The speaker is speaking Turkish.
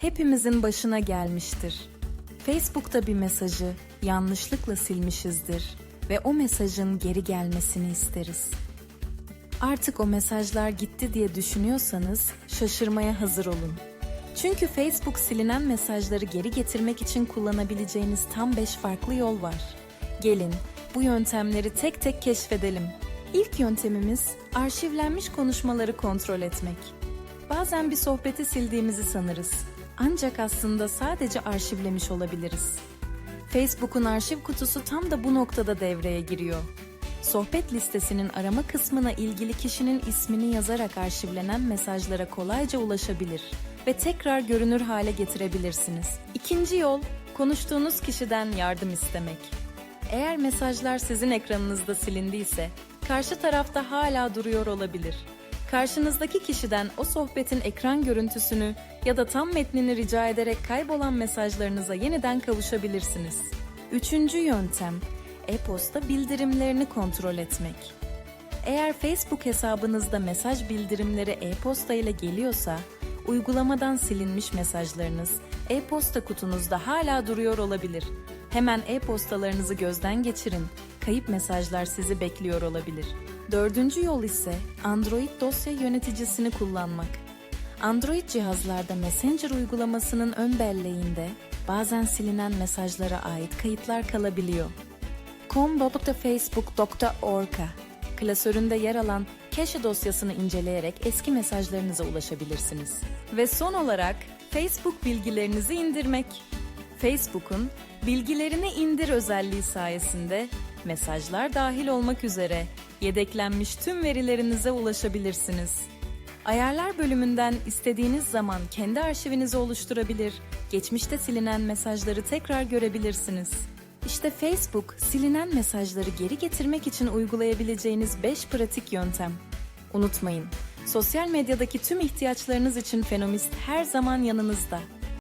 Hepimizin başına gelmiştir. Facebook'ta bir mesajı yanlışlıkla silmişizdir ve o mesajın geri gelmesini isteriz. Artık o mesajlar gitti diye düşünüyorsanız şaşırmaya hazır olun. Çünkü Facebook silinen mesajları geri getirmek için kullanabileceğiniz tam 5 farklı yol var. Gelin bu yöntemleri tek tek keşfedelim. İlk yöntemimiz arşivlenmiş konuşmaları kontrol etmek. Bazen bir sohbeti sildiğimizi sanırız. Ancak aslında sadece arşivlemiş olabiliriz. Facebook'un arşiv kutusu tam da bu noktada devreye giriyor. Sohbet listesinin arama kısmına ilgili kişinin ismini yazarak arşivlenen mesajlara kolayca ulaşabilir ve tekrar görünür hale getirebilirsiniz. İkinci yol, konuştuğunuz kişiden yardım istemek. Eğer mesajlar sizin ekranınızda silindiyse, karşı tarafta hala duruyor olabilir. Karşınızdaki kişiden o sohbetin ekran görüntüsünü ya da tam metnini rica ederek kaybolan mesajlarınıza yeniden kavuşabilirsiniz. Üçüncü yöntem, e-posta bildirimlerini kontrol etmek. Eğer Facebook hesabınızda mesaj bildirimleri e-posta ile geliyorsa, uygulamadan silinmiş mesajlarınız e-posta kutunuzda hala duruyor olabilir. Hemen e-postalarınızı gözden geçirin. Kayıp mesajlar sizi bekliyor olabilir. Dördüncü yol ise Android dosya yöneticisini kullanmak. Android cihazlarda Messenger uygulamasının ön belleğinde bazen silinen mesajlara ait kayıtlar kalabiliyor. com.facebook.org'a klasöründe yer alan cache dosyasını inceleyerek eski mesajlarınıza ulaşabilirsiniz. Ve son olarak Facebook bilgilerinizi indirmek. Facebook'un bilgilerini indir özelliği sayesinde mesajlar dahil olmak üzere yedeklenmiş tüm verilerinize ulaşabilirsiniz. Ayarlar bölümünden istediğiniz zaman kendi arşivinizi oluşturabilir, geçmişte silinen mesajları tekrar görebilirsiniz. İşte Facebook, silinen mesajları geri getirmek için uygulayabileceğiniz 5 pratik yöntem. Unutmayın, sosyal medyadaki tüm ihtiyaçlarınız için Fenomist her zaman yanınızda.